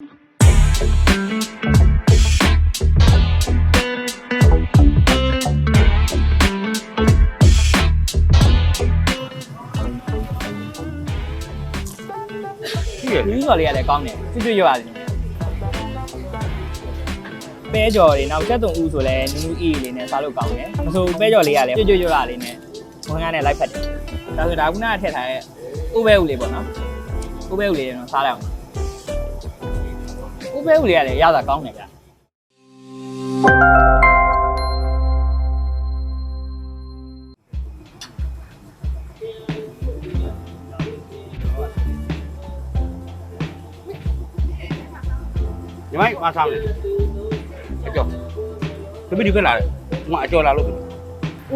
ကြည့်ရဒီဥစော်လေးကလည်းကောင်းတယ်ကျွတ်ကျွတ်ရွရတယ်ပဲကြော်တွေနောက်ချက်သွန်ဦးဆိုလဲနူးနူးအေးလေးနဲ့စားလို့ကောင်းတယ်မဆိုပဲကြော်လေးကလည်းကျွတ်ကျွတ်ရွရလေးနဲ့ဝင်ကားနဲ့လိုက်ဖက်တယ်ဒါဆိုဒါခုနကထည့်ထားတဲ့ဥပဲဥလေးပေါ့နော်ဥပဲဥလေးတော့စားလိုက်အောင် ဥပဲဥလေးကလည်းရတာကောင်းတယ်ဗျညီမမစားမယ်အကျော်တပည့်ဒီဘက်လာတယ်ငါအကျော်လာလို့ဥ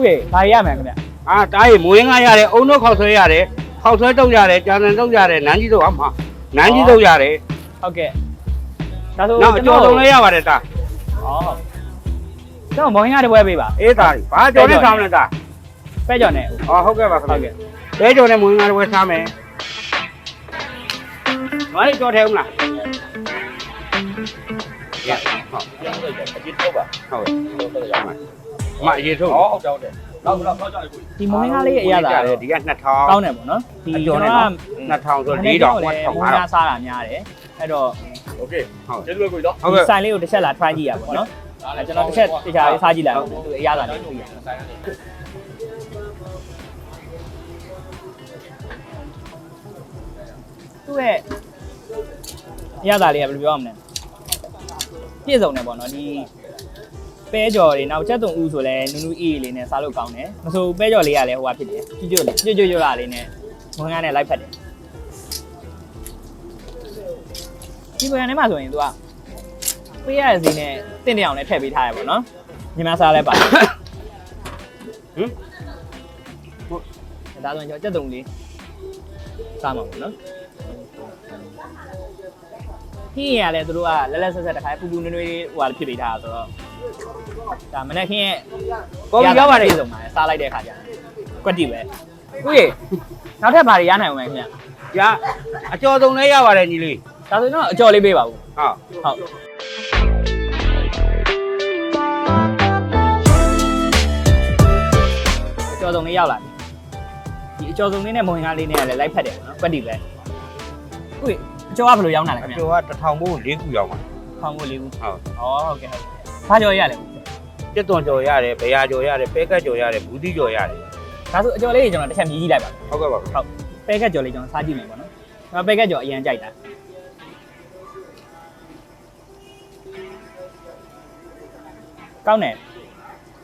ရေဘာရရမလဲခင်ဗျအာတားရီမွေးငါရတယ်အုံတို့ခေါက်ဆွဲရတယ်ခေါက်ဆွဲတုတ်ရတယ်ကြာနံတုတ်ရတယ်နန်းကြီးတုတ်အမှာနန်းကြီးတုတ်ရတယ်ဟုတ်ကဲ့ ဒါဆိုနောက်အကျော်လုံးလည်းရပါတယ်တာဟောကျွန်တော်မောင်ရတဲ့ပွဲပေးပါအေးတားရီဘာကျော်နဲ့စားမလဲတာပဲကြော်နဲ့ဟောဟုတ်ကဲ့ပါခင်ဟုတ်ဗျကဲ့တဲကျော်နဲ့မွေးငါတွေဝယ်စားမယ်ငါလေးကျော်ထဲဦးလားရဟုတ်ပြောင်းလိုက်တယ်အကြည့်တော့ပါဟုတ်တော့တော့ရမှာမအရေးထုတ်ဟောဟုတ်တော့တယ်နောက်တော့ဖောက်ကြတယ်ကိုဒီမောင်ရလေးရဲ့အရသာတယ်တော့ဒီက2000ကောင်းတယ်ပေါ့နော်ဒီအကျော်နဲ့နော်2000ဆို4000ဟို1000မောင်ရစားတာများတယ်အဲ့တော့ โอเค ဟုတ် ကျေးဇူးပဲကိုတော့ ဟုတ် ဒီ ကဲ့ ဆိုင်လေးကိုတစ်ချက်လာ try ကြည့်ရပါတော့နော်အဲကျွန်တော်တစ်ချက်တခြားလေးစားကြည့်လိုက်အောင်သူအရသာလေးသိရသူ့ရဲ့အရသာလေးကဘယ်လိုပြောရမလဲပြည့်စုံတယ်ပေါ့နော်ဒီပဲကြော်တွေနောက်ချက်သွန်ဦးဆိုလဲနူးနူးအေးအေးလေးနဲ့စားလို့ကောင်းတယ်မဆိုပဲကြော်လေးကလည်းဟိုဟာဖြစ်တယ်ကျွတ်ကျွတ်လေးကျွတ်ကျွတ်ရွရလေးနဲ့ဝင်ကားနဲ့လိုက်ဖက်တယ် ဒီဘယ်ကနေမှဆိုရင် तू ကပေးရတဲ့စီနဲ့တင့်တအောင်နဲ့ထည့်ပေးထားရပေါ့နော်ညီမစားလဲပါဟမ်ဒါဆိုရင်ကျွန်တော်ချက်သွန်လေးစားမှာပေါ့နော်ခင်းရလဲသူတို့ကလက်လက်ဆက်ဆက်တစ်ခါပူပူနွေးနွေးဟိုဟာဖြစ်ပေးထားတာဆိုတော့ဒါမနေ့ခင်းရဲ့ပေါ်ပြီးရောက်ပါတယ်ပြည်စုံပါတယ်စားလိုက်တဲ့ခါကျရင်ကွက်တီပဲဦးရေနောက်ထပ်ဘာတွေရနိုင်အောင်လဲခင်ဗျရအကျော်စုံလည်းရပါတယ်ညီလေး ဒါဆိုတော့အကြော်လေးပေးပါဦးဟုတ်ဟုတ်အကျော်စုံလေးရောက်လာပြီဒီအကျော်စုံလေးနဲ့မဝင်ကားလေးနဲ့ကလည်းလိုက်ဖက်တယ်ပေါ့နော်ကွက်တီပဲဦးရေအကျော်ကဘယ်လိုရောက်လာလဲခင်အဗျကျော်က1000ဘိုး၄ခုရောက်ပါခေါင်းကိုလေးဦးဟုတ်ဩဟုတ်ကဲ့ဟုတ်ကဲ့ဘာကြော်ရလဲဦးပြက်သွန်ကျော်ရတယ်ဘရာကျော်ရတယ်ပဲကတ်ကျော်ရတယ်ဘူးတိကျော်ရတယ်ဒါဆိုအကျော်လေးကိုကျွန်တော်တစ်ချက်မြည်ကြည့်လိုက်ပါဟုတ်ကဲ့ပါပဲကက်ကြော်လေးကျွန်တော်စားကြည့်မယ်ပေါ့နော်ကျွန်တော်ပဲကက်ကြော်အရင်ကြိုက်တာ ကောင်းတယ်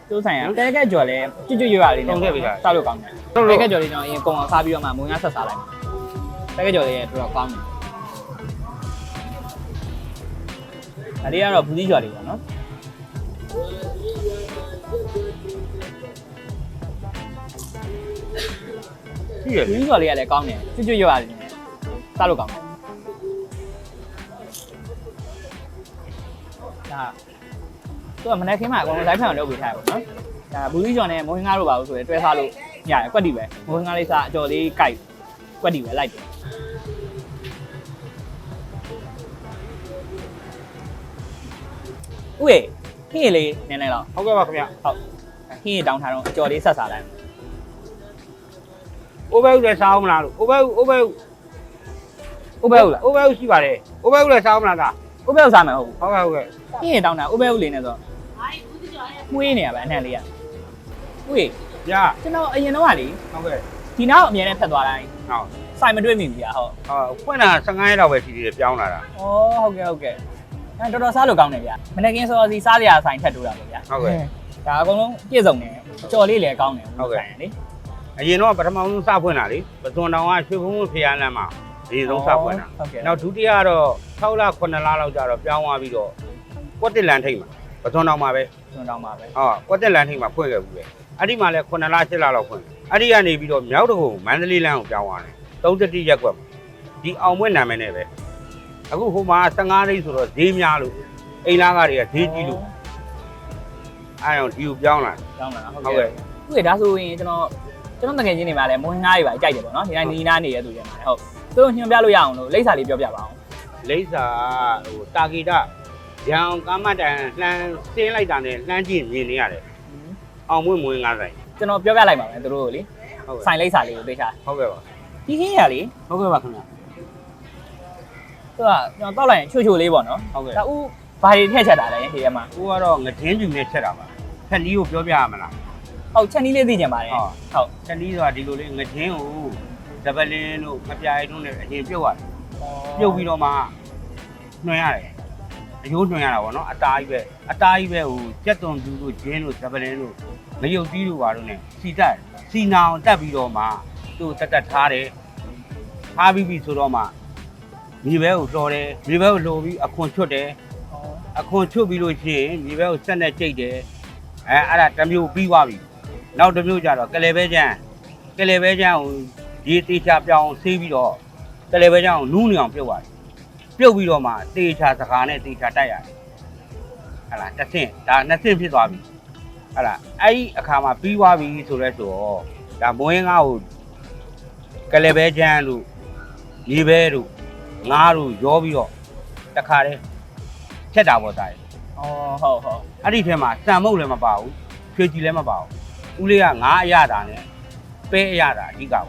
သူ့ဆိုင်ကပဲကက်ကြော်လေးကျွတ်ကျွတ်ရွရလေးနဲ့စားလို့ကောင်းတယ်ပဲကက်ကြော်လေးကျွန်တော်အရင်ကုံအောင်စားပြီးတော့မှမုံငါဆက်စားလိုက်ပဲကက်ကြော်လေးတော်တော်ကောင်းတယ်ဒါလေးကတော့ဘူးသီးကြော်လေးပေါ့နော်ကြည့်ရဘူးသီးကြော်လေးကလည်းကောင်းတယ်ကျွတ်ကျွတ်ရွရလေးနဲ့စားလို့ကောင်းတယ်ဒါ သူကမနေ့ခင်းမှာအကုန်လုံး live ဖန်လုပ်ပေးထားရပါတော့။ဒါဘူးလီကျော်နဲ့မိုးဟင်းကားတို့ပါလို့ဆိုရင်တွဲစားလို့ရတယ်ကွက်တီပဲမိုးဟင်းကားလေးစားအကျော်လေးကြိုက်ကွက်တီပဲလိုက်တယ်။ဦးရေခင်းရလေးနည်းနည်းတော့ဟုတ်ကဲ့ပါခင်ဗျဟုတ်ခင်းရတောင်းထားတော့အကျော်လေးဆက်စားလိုက်အိုဘဲဦးလည်းစားအောင်မလားလို့အိုဘဲဦးအိုဘဲဦး။ဦးဘဲဦးလားအိုဘဲဦးရှိပါတယ်အိုဘဲဦးလည်းစားအောင်မလားက။ ဦးဘဲဦးစားမယ်ဟုတ်ဟုတ်ကဲ့ဟုတ်ကဲ့။ခင်းရတောင်းတာဦးဘဲဦးလေးနဲ့ဆို။မွေးနေရပါအနှံ့လေးရ။ဦးရေရကျွန်တော်အရင်တော့ကလေဟုတ်ကဲ့ဒီနောက်အမြဲတမ်းဖက်သွားတိုင်းဟုတ်စိုက်မတွေ့မိဘူးဗျာဟုတ်အာဖွင့်တာ15ရက်လောက်ပဲရှိသေးတယ်ပြောင်းလာတာ။ဩဟုတ်ကဲ့ဟုတ်ကဲ့။အဲတော်တော်စားလို့ကောင်းတယ်ဗျာ။မနေ့ကင်းစောစီစားစရာဆိုင်ထက်တိုးတာပေါ့ဗျာဟုတ်ကဲ့။ဒါအကုန်လုံးပြည့်စုံတယ်။ကြော်လေးလည်းကောင်းတယ်ဟုတ်ကဲ့ဆိုင်ရလေအရင်တော့ပထမဆုံးစဖွင့်တာလေပသွန်တောင်ကရွှေဘုံဘုံဖျားလမ်းမှာအရင်ဆုံးစဖွင့်တာဟုတ်ကဲ့နောက်ဒုတိယကတော့ 6လ9လလောက်ကြာတော့ပြောင်းသွားပြီးတော့ကွက်တစ်လန်ထိတ်မှာပသွန်တောင်မှာပဲကျွန်တော်မှာပဲဟောကွက်တက်လန်ထိပ်မှာဖွင့်ခဲ့ဘူးလေအဲ့ဒီမှာလဲ9လ10လလောက်ဖွင့်တယ်အဲ့ဒီကနေပြီးတော့မြောက်တကုံမန္တလေးလမ်းကိုပြောင်းသွားတယ်31ရက်ကွက်မှာဒီအောင်မွေ့နာမည်နဲ့ပဲအခုဟိုမှာ15လိပ်ဆိုတော့ဈေးများလို့အိမ်လားကားတွေကဈေးကြီးလို့အဲ့တော့ဒီကိုပြောင်းလာတယ်ကောင်းလားဟုတ်ဟုတ်ကဲ့ကဲ့။ဥပဒေဒါဆိုရင်ကျွန်တော်ကျွန်တော်တကယ်ချင်းနေမှာလဲမွေးငားတွေပါကြိုက်တယ်ပေါ့နော်။ဒီတိုင်းနီးနားနေရသူတွေမှာဟုတ်။သူတို့ညွှန်ပြလို့ရအောင်လို့လိပ်စာလေးပြောပြပါအောင် လိမ့်စာဟိုတာဂီတာရန်အောင်ကားမတန်လှမ်းစင်းလိုက်တာနဲ့လှမ်းကြည့်မြင်နေရတယ်အောင်မွင့်မွင့်ငါးဆိုင်ကျွန်တော်ပြောပြလိုက်ပါမယ်သူတို့ကိုလေဟုတ်ကဲ့ဆိုင်လိပ်စာလေးကိုသိချာဟုတ်ကဲ့ပါဒီဟင်းရလေဟုတ်ကဲ့ပါခင်ဗျာသူကကျွန်တော်တောက်လိုက်ရင်ချိုချိုလေးပေါ့နော်ဟုတ်ကဲ့ဒါဥဘာတွေထည့်ချက်တာလဲဒီထဲမှာကိုကတော့ငတင်းပြူနဲ့ချက်တာပါဖက်လီကိုပြောပြရမလားဟုတ်ချက်နီးလေးသိကြပါတယ်ဟုတ်ဟုတ်ချက်လီဆိုတာဒီလိုလေးငတင်းကိုဇပလင်းတို့မပြိုင်တို့နဲ့အရင်ပြုတ်ရတယ်ပြုတ်ပြီးတော့မှ နှွှင်ရတယ်အယိုးနှွှင်ရတာပေါ့နော်အသားကြီးပဲအသားကြီးပဲဟိုကြက်သွန်သူတို့ဂျင်းတို့ဇပလင်းတို့မယုတ်သီးတို့ပါတို့ ਨੇ စီတက်စီနာအောင်တက်ပြီးတော့မှသူ့တက်တက်ထားတယ်ထားပြီးပြီဆိုတော့မှမြေဘဲကိုတော်တယ်မြေဘဲကိုလိုပြီးအခွန်ချွတ်တယ်အခွန်ချွတ်ပြီးလို့ရှိရင်မြေဘက်ကိုဆက်နဲ့ကြိတ်တယ်အဲအဲ့ဒါတစ်မျိုးပြီးသွားပြီနောက်တစ်မျိုးကြတော့ကလေးပဲချမ်းကလေးပဲချမ်းကိုဒီတေချာပြောင်းဆေးပြီးတော့ကလေးပဲချမ်းကိုနူးနေအောင်ပြုတ်ရတယ် ပြုတ်ပြီးတော့မှတေချာစကားနဲ့တေချာတိုက်ရတယ်ဟလာတစ်ဆင့်ဒါနှစ်ဆင့်ဖြစ်သွားပြီဟလာအဲ့ဒီအခါမှာပြီးသွားပြီဆိုရဲဆိုတော့ဒါမွေးငါ့ကိုကလေးပဲချမ်းတို့မြေပဲတို့ငါးတို့ရောပြီးတော့တခါတည်းချက်တာပေါ့တာရယ်ဩဟုတ်ဟုတ်အဲ့ဒီထဲမှာစံမုတ်လည်းမပါဘူးရွှေကြည်လည်းမပါဘူးဦးလေးကငါးအရတာနဲ့ပဲအရတာအဓိကပေါ့ဩ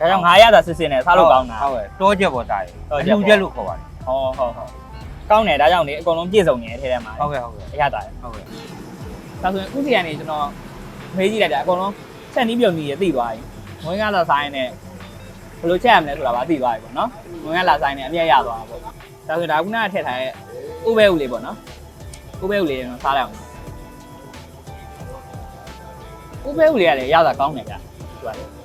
ဒါကြောင့်ငါးရတာစစ်စစ်နဲ့စားလို့ကောင်းတာဟုတ်ကဲ့တောချက်ပေါ့တာရယ်တောအချက်လူပေါ့ချက်လို့ခေါ်ပါတယ် ဟောဟုတ်ဟုတ်ကောင်းတယ်ဒါကြောင့်လေအကုန်လုံးပြည့်စုံနေတယ်ထဲထဲမှာဟုတ်ကဲ့ဟုတ်ကဲ့အရတာတယ်ဟုတ်ကဲ့ဒါဆိုရင်ဥစီကနေကျွန်တော်မေးကြည့်လိုက်တာအကုန်လုံးချက်နီးပြုံကြီးရသိသွားပြီမွေးကားလာဆိုင်နဲ့ဘယ်လိုချက်ရမလဲဆိုတာပါသိသွားပြီပေါ့နော်မွေးကားလာဆိုင်နဲ့အမြတ်ရသွားတာပေါ့ဒါဆိုရင်ဒါခုနကထည့်ထားတဲ့ဥပဲဥလေးပေါ့နော်ဥပဲဥလေးကျွန်တော်စားလိုက်အောင်ဥပဲဥလေးကလည်းရတာကောင်းတယ်ဗျာသူကလေ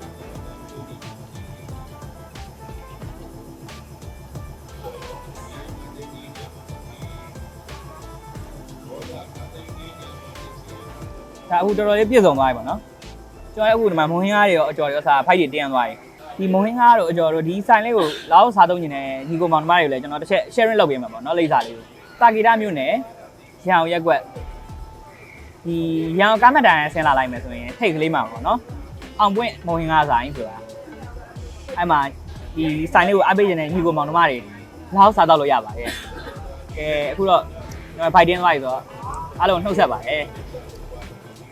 ဒါအခုတော်တော်လေးပြည့်စုံသွားပြီပေါ့နော်ကျွန်တော်လည်းအခုဒီမှာမုံဟင်းကားတွေရောအကျော်တွေရောစားဖိုက်တွေတင်းသွားပြီဒီမုံဟင်းကားတို့အကျော်တို့ဒီဆိုင်လေးကိုလောက်စားသုံးနေတယ်ညီကိုမောင်နှမတွေလည်းကျွန်တော်တစ်ချက် sharing လုပ်ပေးမှာပေါ့နော်လိမ့်စာလေးကိုတာဂီတာမျိုးနဲ့ရအောင်ရက်ွက်ဒီရအောင်ကားမတန်ဆင်းလာလိုက်မယ်ဆိုရင်ထိတ်ကလေးမှာပေါ့နော်အောင်ပွင့်မုံဟင်းကားဆိုင်ဆိုတာအဲ့မှာဒီဆိုင်လေးကိုအားပေးနေတဲ့ညီကိုမောင်နှမတွေလောက်စားတော့လို့ရပါတယ်ကဲအခုတော့ကျွန်တော်ဖိုက်တင်းသွားပြီဆိုတော့အားလုံးနှုတ်ဆက်ပါတယ်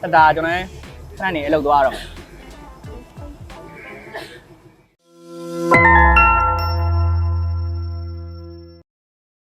တတာကျွန်တော်ခဏနေအလုပ်သွားတော့မယ်